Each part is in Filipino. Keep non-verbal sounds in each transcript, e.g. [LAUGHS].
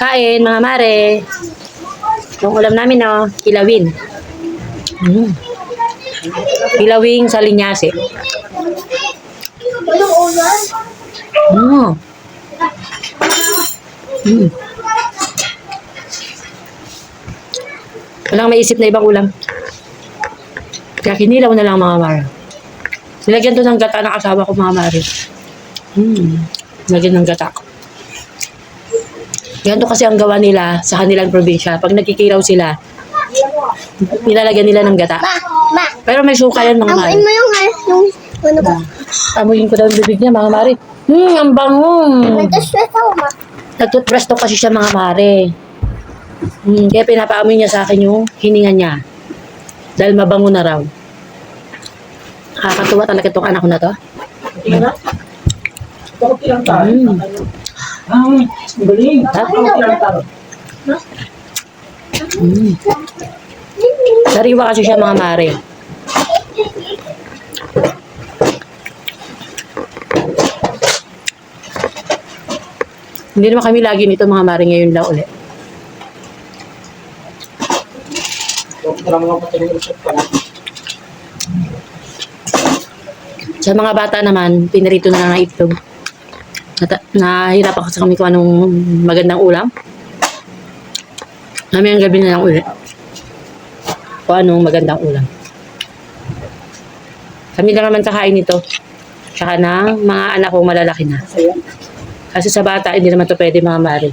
Kain, mga mare. Yung ulam namin, no? Kilawin. Mm. Kilawing sa linyase. Mm. Mm. Walang maisip na ibang ulam. Kaya kinilaw na lang mga mare. Nilagyan to ng gata ng asawa ko mga mare. Hmm. Nilagyan ng gata. Ganito kasi ang gawa nila sa kanilang probinsya. Pag nagkikilaw sila, nilalagyan nila ng gata. Ma, ma. Pero may suka yan mga mare. Amuin mo yung, yung, ano ba? Amuyin ko daw yung bibig niya mga mare. Hmm, ang bango. Nag-stress ako, ma. Nagtutbrush daw kasi siya mga mare. Hmm, kaya pinapaamoy niya sa akin yung hininga niya. Dahil mabango na raw. Nakakatuwa talaga itong anak ko na to. Mm. Ay, galing. Mm. Sariwa kasi siya mga mare. Hindi naman kami lagi nito mga mare ngayon lang ulit. Sa mga bata naman, pinarito na lang ng itlog. Nata- nahirapan kasi kami kung anong magandang ulam. Namin ang gabi na lang ulit. Kung anong magandang ulam. Kami lang naman kakain nito. Tsaka ng mga anak kong malalaki na. Kasi sa bata, hindi naman to pwede mga mari.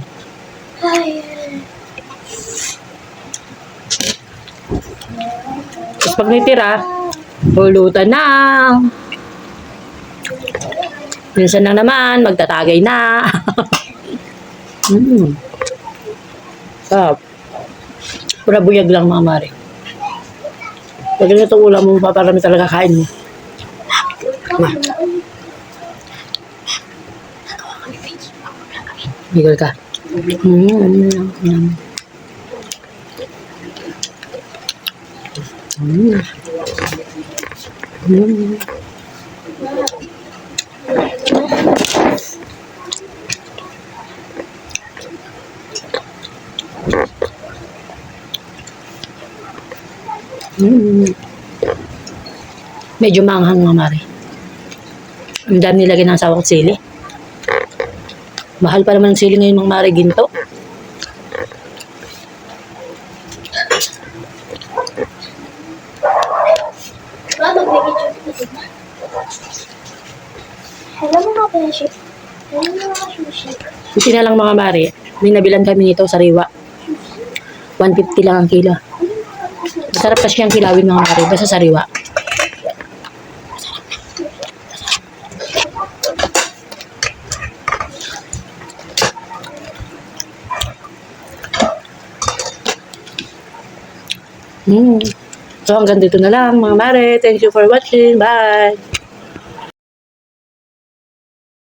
Tapos pag may tira, hulutan na. Minsan lang naman, magtatagay na. [LAUGHS] mm. Sarap. Pura buyag lang mga mari. Pag ganito ulam mo, paparami talaga kain mo. Ma. Miguel ka. Mm. Mm. Mm. Mm. Mm. Medyo maanghang mga mari. Ang dami nilagay ng asawa ko sili. Mahal pa naman ang sili ngayon mga mari ginto. Dito. Hello mga beshi. Hello mga sushi. Buti na lang mga mari. May nabilan kami nito sa riwa. 150 lang ang kilo. Masarap kasi ang kilawin mga mari. Basta sa riwa. Mm. So hanggang dito na lang mga mare. Thank you for watching. Bye!